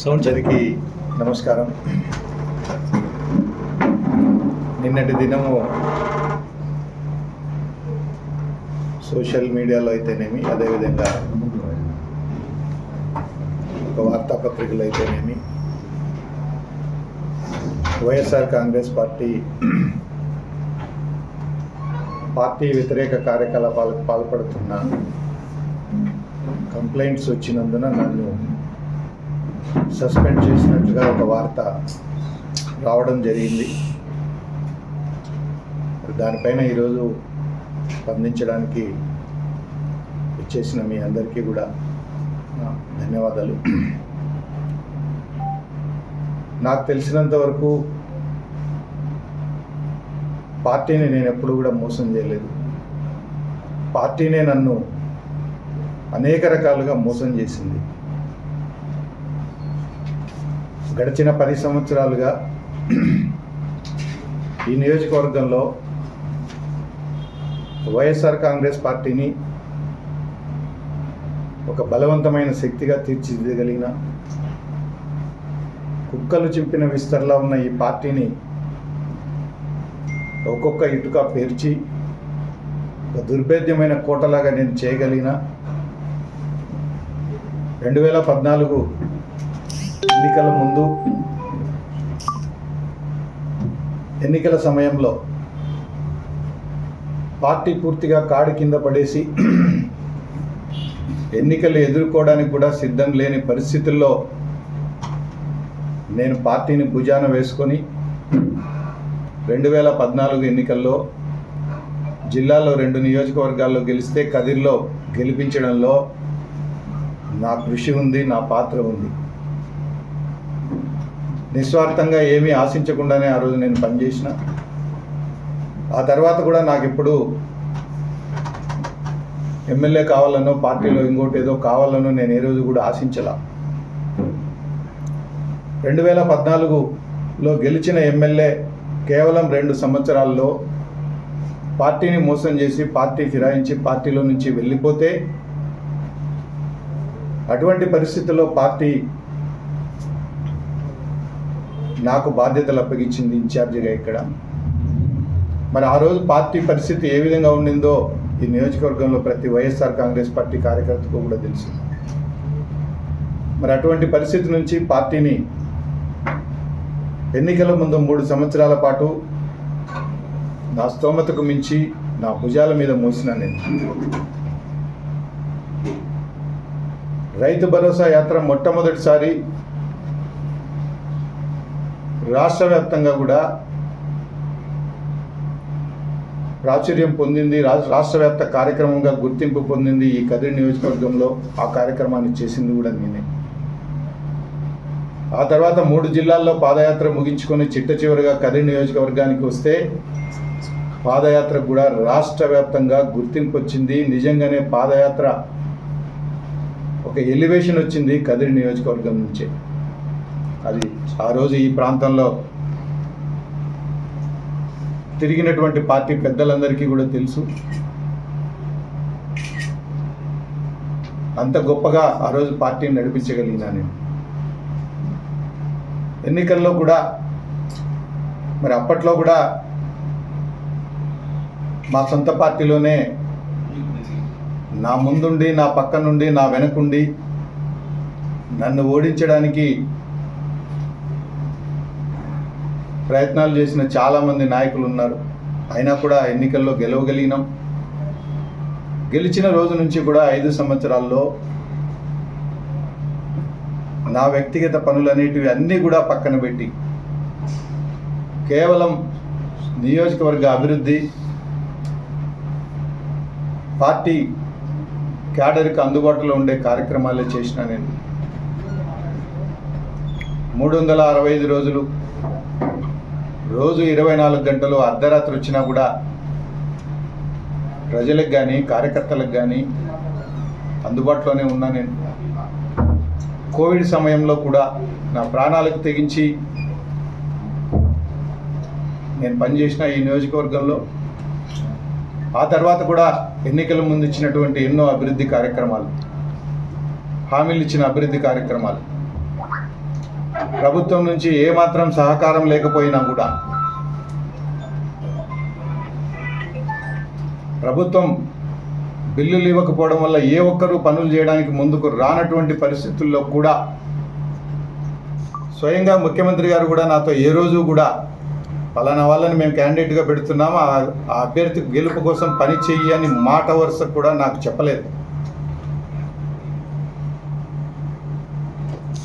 Sound అందరికీ నమస్కారం. నిన్నటి దినము సోషల్ మీడియాలో అయితేనేమి అదేవిధంగా ఒక వార్తాపత్రికలు అయితేనేమి వైఎస్ఆర్ కాంగ్రెస్ పార్టీ పార్టీ వ్యతిరేక కార్యకలాపాలకు పాల్పడుతున్న కంప్లైంట్స్ వచ్చినందున నన్ను సస్పెండ్ చేసినట్లుగా ఒక వార్త రావడం జరిగింది. దానిపైన ఈరోజు స్పందించడానికి ఇచ్చేసిన మీ అందరికీ కూడా ధన్యవాదాలు. నాకు తెలిసినంత వరకు పార్టీని నేను ఎప్పుడు కూడా మోసం చేయలేదు. పార్టీనే నన్ను అనేక రకాలుగా మోసం చేసింది. గడిచిన పది సంవత్సరాలుగా ఈ నియోజకవర్గంలో వైఎస్ఆర్ కాంగ్రెస్ పార్టీని ఒక బలవంతమైన శక్తిగా తీర్చిదిద్దగలిగిన కుక్కలు చింపిన విస్తరలా ఉన్న ఈ పార్టీని ఒక్కొక్క ఇటుక పేర్చి ఒక దుర్భేద్యమైన కోటలాగా నేను చేయగలిగిన. రెండు వేల పద్నాలుగు ఎన్నికల ముందు ఎన్నికల సమయంలో పార్టీ పూర్తిగా కాడి కింద పడేసి ఎన్నికలు ఎదుర్కోవడానికి కూడా సిద్ధం లేని పరిస్థితుల్లో నేను పార్టీని భుజాన వేసుకొని రెండు వేల పద్నాలుగు ఎన్నికల్లో జిల్లాలో రెండు నియోజకవర్గాల్లో గెలిస్తే కదిర్లో గెలిపించడంలో నా కృషి ఉంది నా పాత్ర ఉంది. నిస్వార్థంగా ఏమీ ఆశించకుండానే ఆ రోజు నేను పనిచేసిన. ఆ తర్వాత కూడా నాకు ఎప్పుడు ఎమ్మెల్యే కావాలనో పార్టీలో ఇంకోటి ఏదో కావాలనో నేను ఏ రోజు కూడా ఆశించలా. రెండు వేల పద్నాలుగులో గెలిచిన ఎమ్మెల్యే కేవలం రెండు సంవత్సరాల్లో పార్టీని మోసం చేసి పార్టీ ఫిరాయించి పార్టీలో నుంచి వెళ్ళిపోతే అటువంటి పరిస్థితుల్లో పార్టీ నాకు బాధ్యతలు అప్పగించింది ఇన్ఛార్జిగా ఇక్కడ. మరి ఆ రోజు పార్టీ పరిస్థితి ఏ విధంగా ఉండిందో ఈ నియోజకవర్గంలో ప్రతి వైఎస్ఆర్ కాంగ్రెస్ పార్టీ కార్యకర్తకు కూడా తెలుసు. మరి అటువంటి పరిస్థితి నుంచి పార్టీని ఎన్నికల ముందు మూడు సంవత్సరాల పాటు నా స్తోమతకు మించి నా భుజాల మీద మోసిన నేను. రైతు భరోసా యాత్ర మొట్టమొదటిసారి రాష్ట్ర వ్యాప్తంగా కూడా ప్రాచుర్యం పొందింది రా- రాష్ట్ర వ్యాప్త కార్యక్రమంగా గుర్తింపు పొందింది ఈ కదిరి నియోజకవర్గంలో. ఆ కార్యక్రమాన్ని చేసింది కూడా నేనే. ఆ తర్వాత మూడు జిల్లాల్లో పాదయాత్ర ముగించుకొని చిట్ట చివరిగా కదిరి నియోజకవర్గానికి వస్తే పాదయాత్ర కూడా రాష్ట్ర వ్యాప్తంగా గుర్తింపు వచ్చింది. నిజంగానే పాదయాత్ర ఒక ఎలివేషన్ వచ్చింది కదిరి నియోజకవర్గం నుంచే. అది ఆ రోజు ఈ ప్రాంతంలో తిరిగినటువంటి పార్టీ పెద్దలందరికీ కూడా తెలుసు. అంత గొప్పగా ఆ రోజు పార్టీని నడిపించగలిగినా నేను. ఎన్నికల్లో కూడా మరి అప్పట్లో కూడా మా సొంత పార్టీలోనే నా ముందుండి నా పక్క నుండి నా వెనకుండి నన్ను ఓడించడానికి ప్రయత్నాలు చేసిన చాలామంది నాయకులు ఉన్నారు. అయినా కూడా ఎన్నికల్లో గెలవగలిగినాం. గెలిచిన రోజు నుంచి కూడా ఐదు సంవత్సరాల్లో నా వ్యక్తిగత పనులనేటివి అన్నీ కూడా పక్కన పెట్టి కేవలం నియోజకవర్గ అభివృద్ధి పార్టీ క్యాడర్కి అందుబాటులో ఉండే కార్యక్రమాలే చేసిన నేను. మూడు వందల అరవై ఐదు రోజులు రోజు ఇరవై నాలుగు గంటలు అర్ధరాత్రి వచ్చినా కూడా ప్రజలకు కానీ కార్యకర్తలకు కానీ అందుబాటులోనే ఉన్నా నేను. కోవిడ్ సమయంలో కూడా నా ప్రాణాలకు తెగించి నేను పనిచేసిన ఈ నియోజకవర్గంలో ఆ తర్వాత కూడా ఎన్నికల ముందు ఇచ్చినటువంటి ఎన్నో అభివృద్ధి కార్యక్రమాలు హామీలు ఇచ్చిన అభివృద్ధి కార్యక్రమాలు. ప్రభుత్వం నుంచి ఏమాత్రం సహకారం లేకపోయినా కూడా ప్రభుత్వం బిల్లులు ఇవ్వకపోవడం వల్ల ఏ ఒక్కరూ పనులు చేయడానికి ముందుకు రానటువంటి పరిస్థితుల్లో కూడా స్వయంగా ముఖ్యమంత్రి గారు కూడా నాతో ఏ రోజు కూడా పలానా వాళ్ళని మేము క్యాండిడేట్గా పెడుతున్నాము ఆ అభ్యర్థి గెలుపు కోసం పని చెయ్యి అని మాట వరుస కూడా నాకు చెప్పలేదు.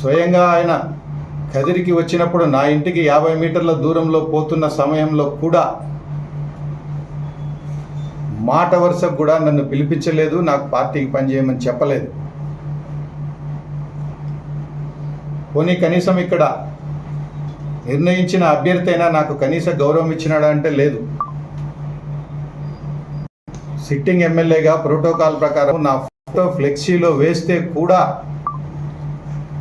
స్వయంగా ఆయన కదిరికి వచ్చినప్పుడు నా ఇంటికి యాభై మీటర్ల దూరంలో పోతున్న సమయంలో కూడా మాట వరుసకు కూడా నన్ను పిలిపించలేదు నాకు పార్టీకి పనిచేయమని చెప్పలేదు. పోనీ కనీసం ఇక్కడ నిర్ణయించిన అభ్యర్థి అయినా నాకు కనీస గౌరవం ఇచ్చినాడా అంటే లేదు. సిట్టింగ్ ఎమ్మెల్యేగా ప్రోటోకాల్ ప్రకారం నా ఫోటో ఫ్లెక్సీలో వేస్తే కూడా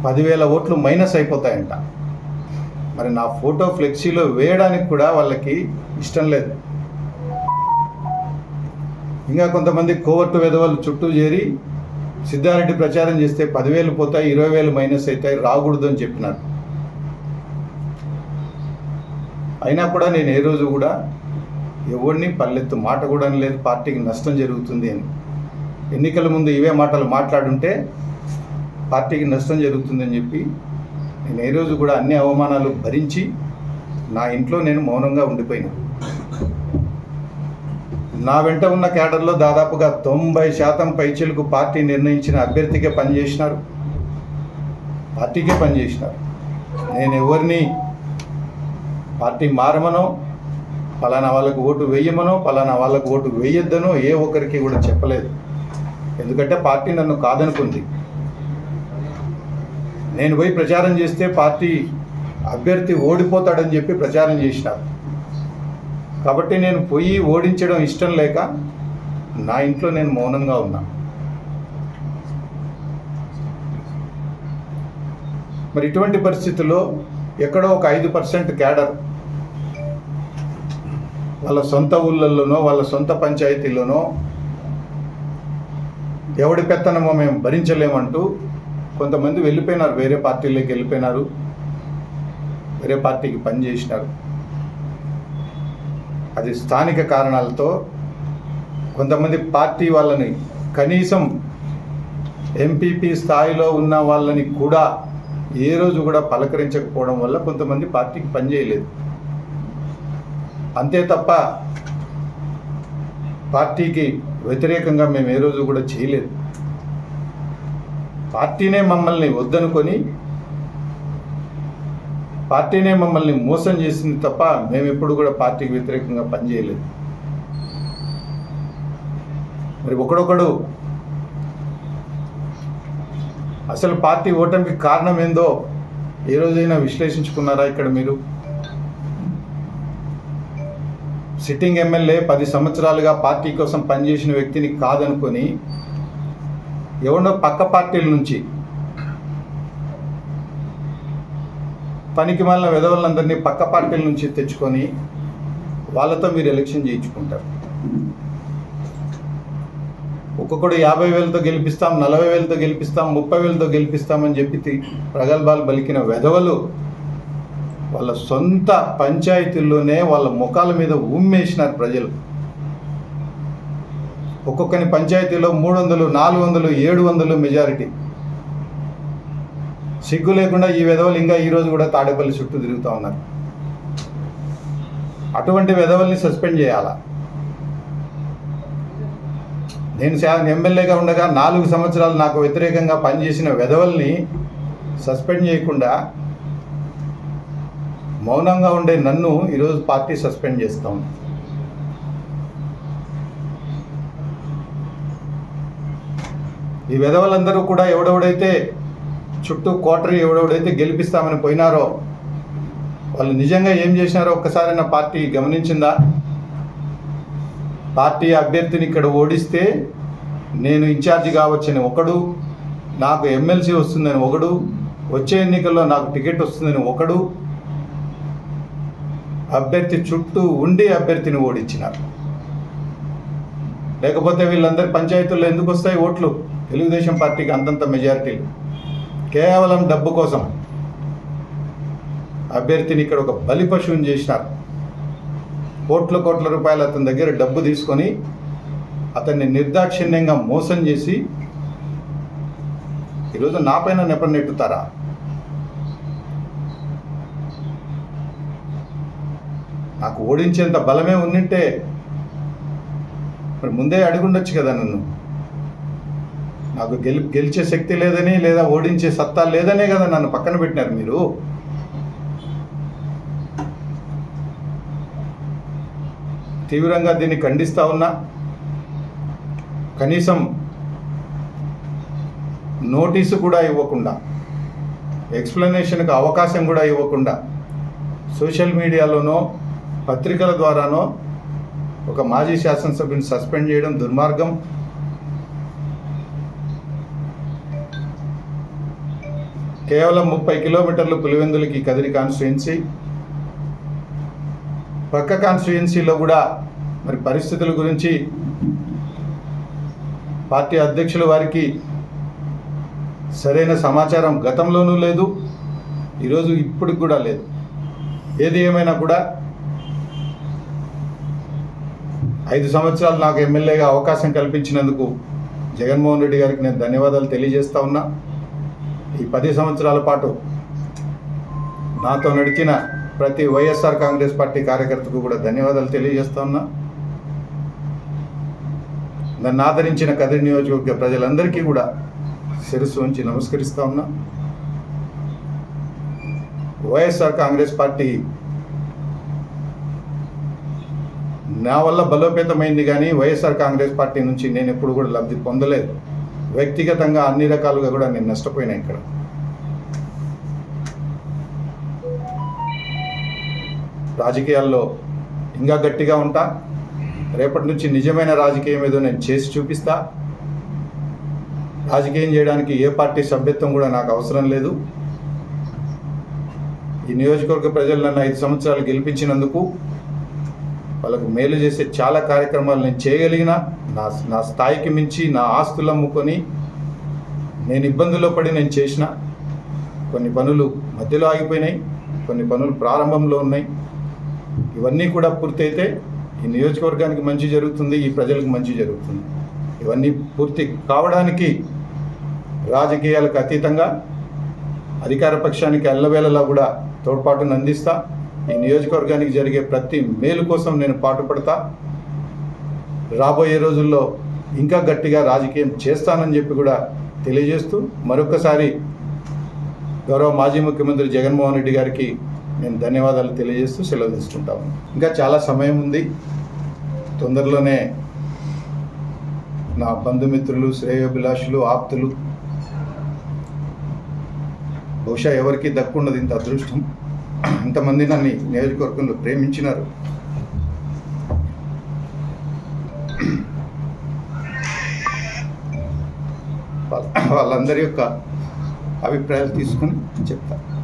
పదివేల ఓట్లు మైనస్ అయిపోతాయంట. మరి నా ఫోటో ఫ్లెక్సీలో వేయడానికి కూడా వాళ్ళకి ఇష్టం లేదు. ఇంకా కొంతమంది కోవర్టు వెధవలు చుట్టూ చేరి సిద్ధారెడ్డి ప్రచారం చేస్తే పదివేలు పోతాయి ఇరవై వేలు మైనస్ అవుతాయి రాకూడదు అని చెప్పినారు. అయినా కూడా నేను ఏ రోజు కూడా ఎవరిని పల్లెత్తు మాట కూడా లేదు పార్టీకి నష్టం జరుగుతుంది అని. ఎన్నికల ముందు ఇవే మాటలు మాట్లాడుంటే పార్టీకి నష్టం జరుగుతుందని చెప్పి నేను ఏ రోజు కూడా అన్ని అవమానాలు భరించి నా ఇంట్లో నేను మౌనంగా ఉండిపోయినా. నా వెంట ఉన్న క్యాడర్లో దాదాపుగా తొంభై శాతం పైచీలకు పార్టీ నిర్ణయించిన అభ్యర్థికే పనిచేసినారు. పార్టీకే పనిచేసినారు. నేను ఎవరిని పార్టీ మారమనో పలానా వాళ్ళకు ఓటు వేయమనో పలానా వాళ్ళకు ఓటు వేయొద్దనో ఏ ఒక్కరికి కూడా చెప్పలేదు. ఎందుకంటే పార్టీ నన్ను కాదనుకుంది. నేను పోయి ప్రచారం చేస్తే పార్టీ అభ్యర్థి ఓడిపోతాడని చెప్పి ప్రచారం చేసినారు కాబట్టి నేను పోయి ఓడించడం ఇష్టం లేక నా ఇంట్లో నేను మౌనంగా ఉన్నా. మరి ఇటువంటి పరిస్థితుల్లో ఎక్కడో ఒక ఐదు పర్సెంట్ క్యాడర్ వాళ్ళ సొంత ఊళ్ళల్లోనో వాళ్ళ సొంత పంచాయతీలోనో ఎవడి పెత్తనమో మేము భరించలేమంటూ కొంతమంది వెళ్ళిపోయినారు వేరే పార్టీలోకి వెళ్ళిపోయినారు వేరే పార్టీకి పనిచేసినారు అది స్థానిక కారణాలతో కొంతమంది పార్టీ వాళ్ళని కనీసం ఎంపీపీ స్థాయిలో ఉన్న వాళ్ళని కూడా ఏ రోజు కూడా పలకరించకపోవడం వల్ల కొంతమంది పార్టీకి పనిచేయలేదు అంతే తప్ప పార్టీకి వ్యతిరేకంగా మేము ఏ రోజు కూడా చేయలేదు. పార్టీనే మమ్మల్ని వద్దనుకొని పార్టీనే మమ్మల్ని మోసం చేసింది తప్ప మేము ఎప్పుడు కూడా పార్టీకి వ్యతిరేకంగా పనిచేయలేదు. మరి ఒకడొకడు అసలు పార్టీ ఓటమికి కారణం ఏందో ఏ రోజైనా విశ్లేషించుకున్నారా ఇక్కడ మీరు? సిట్టింగ్ ఎమ్మెల్యే పది సంవత్సరాలుగా పార్టీ కోసం పనిచేసిన వ్యక్తిని కాదనుకొని ఎవడో పక్క పార్టీల నుంచి. పనికి మాలిన విధవులందరినీ పక్క పార్టీల నుంచి తెచ్చుకొని వాళ్ళతో మీరు ఎలక్షన్ చేయించుకుంటారు. ఒక్కొక్కడు యాభై వేలతో గెలిపిస్తాం నలభై వేలతో గెలిపిస్తాం ముప్పై వేలతో గెలిపిస్తామని చెప్పి ప్రగల్భాలు పలికిన వెధవలు వాళ్ళ సొంత పంచాయతీల్లోనే వాళ్ళ ముఖాల మీద ఉమ్మేసినారు ప్రజలు. ఒక్కొక్కని పంచాయతీలో మూడు వందలు నాలుగు వందలు ఏడు వందలు మెజారిటీ. సిగ్గు లేకుండా ఈ విధవలు ఇంకా ఈరోజు కూడా తాడేపల్లి చుట్టూ తిరుగుతూ ఉన్నారు. అటువంటి విధవల్ని సస్పెండ్ చేయాలా? నేను ఎమ్మెల్యేగా ఉండగా నాలుగు సంవత్సరాలు నాకు వ్యతిరేకంగా పనిచేసిన విధవల్ని సస్పెండ్ చేయకుండా మౌనంగా ఉండే నన్ను ఈరోజు పార్టీ సస్పెండ్ చేస్తాం. ఈ విధవలందరూ కూడా ఎవడెవడైతే చుట్టూ కోటరీ ఎవడెవడైతే గెలిపిస్తామని పోయినారో వాళ్ళు నిజంగా ఏం చేసినారో ఒక్కసారి నా పార్టీ గమనించిందా? పార్టీ అభ్యర్థిని ఇక్కడ ఓడిస్తే నేను ఇన్ఛార్జి కావచ్చని ఒకడు నాకు ఎమ్మెల్సీ వస్తుందని ఒకడు వచ్చే ఎన్నికల్లో నాకు టికెట్ వస్తుందని ఒకడు అభ్యర్థి చుట్టూ ఉండి అభ్యర్థిని ఓడించినారు. లేకపోతే వీళ్ళందరి పంచాయతీల్లో ఎందుకు వస్తాయి ఓట్లు? తెలుగుదేశం పార్టీకి అంతంత మెజారిటీలు కేవలం డబ్బు కోసం అభ్యర్థిని ఇక్కడ ఒక బలి పశువుని చేసినారు. కోట్ల కోట్ల రూపాయలు అతని దగ్గర డబ్బు తీసుకొని అతన్ని నిర్దాక్షిణ్యంగా మోసం చేసి ఈరోజు నా పైన నెప్పనెట్టుతారా నాకు ఓడించేంత బలమే ఉన్నింటే మరి ముందే అడుగుండొచ్చు కదా నన్ను. నాకు గెలి గెలిచే శక్తి లేదని లేదా ఓడించే సత్తా లేదనే కదా నన్ను పక్కన పెట్టినారు మీరు. తీవ్రంగా దీన్ని ఖండిస్తా ఉన్నా కనీసం నోటీసు కూడా ఇవ్వకుండా ఎక్స్ప్లెనేషన్కి అవకాశం కూడా ఇవ్వకుండా సోషల్ మీడియాలోనో పత్రికల ద్వారానో ఒక మాజీ శాసనసభ్యుని సస్పెండ్ చేయడం దుర్మార్గం. కేవలం ముప్పై కిలోమీటర్లు పులివెందులకి కదిరి కాన్స్టిట్యుయెన్సీ పక్క కాన్స్టిట్యుయెన్సీలో కూడా మరి పరిస్థితుల గురించి పార్టీ అధ్యక్షుల వారికి సరైన సమాచారం గతంలోనూ లేదు ఈరోజు ఇప్పటికి కూడా లేదు. ఏది ఏమైనా కూడా ఐదు సంవత్సరాలు నాకు ఎమ్మెల్యేగా అవకాశం కల్పించినందుకు జగన్మోహన్ రెడ్డి గారికి నేను ధన్యవాదాలు తెలియజేస్తా ఉన్నా. ఈ పది సంవత్సరాల పాటు నాతో నడిచిన ప్రతి వైఎస్ఆర్ కాంగ్రెస్ పార్టీ కార్యకర్తకు కూడా ధన్యవాదాలు తెలియజేస్తున్నా. నన్ను ఆదరించిన కదిరి నియోజకవర్గ ప్రజలందరికీ కూడా శిరస్సు ఉంచి నమస్కరిస్తా ఉన్నా. వైఎస్ఆర్ కాంగ్రెస్ పార్టీ నా వల్ల బలోపేతమైంది కానీ వైఎస్ఆర్ కాంగ్రెస్ పార్టీ నుంచి నేను ఎప్పుడు కూడా లబ్ధి పొందలేదు. వ్యక్తిగతంగా అన్ని రకాలుగా కూడా నేను నష్టపోయినా ఇక్కడ. రాజకీయాల్లో ఇంకా గట్టిగా ఉంటా. రేపటి నుంచి నిజమైన రాజకీయం ఏదో నేను చేసి చూపిస్తా. రాజకీయం చేయడానికి ఏ పార్టీ సభ్యత్వం కూడా నాకు అవసరం లేదు. ఈ నియోజకవర్గ ప్రజలు నన్ను ఐదు సంవత్సరాలు గెలిపించినందుకు వాళ్ళకు మేలు చేసే చాలా కార్యక్రమాలు నేను చేయగలిగిన నా నా స్థాయికి మించి నా ఆస్తులు అమ్ముకొని నేను ఇబ్బందుల్లో పడి నేను చేసిన కొన్ని పనులు మధ్యలో ఆగిపోయినాయి కొన్ని పనులు ప్రారంభంలో ఉన్నాయి. ఇవన్నీ కూడా పూర్తయితే ఈ నియోజకవర్గానికి మంచి జరుగుతుంది ఈ ప్రజలకు మంచి జరుగుతుంది. ఇవన్నీ పూర్తి కావడానికి రాజకీయాలకు అతీతంగా అధికార పక్షానికి ఎల్లవేళలా కూడా తోడ్పాటును అందిస్తా ఈ నియోజకవర్గానికి జరిగే ప్రతి మేలు కోసం నేను పాటుపడతా. రాబోయే రోజుల్లో ఇంకా గట్టిగా రాజకీయం చేస్తానని చెప్పి కూడా తెలియజేస్తూ మరొకసారి గౌరవ మాజీ ముఖ్యమంత్రి జగన్మోహన్ రెడ్డి గారికి నేను ధన్యవాదాలు తెలియజేస్తూ సెలవు తీసుకుంటాము ఇంకా చాలా సమయం ఉంది. తొందరలోనే నా బంధుమిత్రులు శ్రేయోభిలాషులు ఆప్తులు బహుశా ఎవరికి దక్కుండదు ఇంత అదృష్టం. ఇంతమంది నన్ను నియోజకవర్గంలో ప్రేమించినారు. వాళ్ళందరి యొక్క అభిప్రాయాలు తీసుకుని చెప్తాను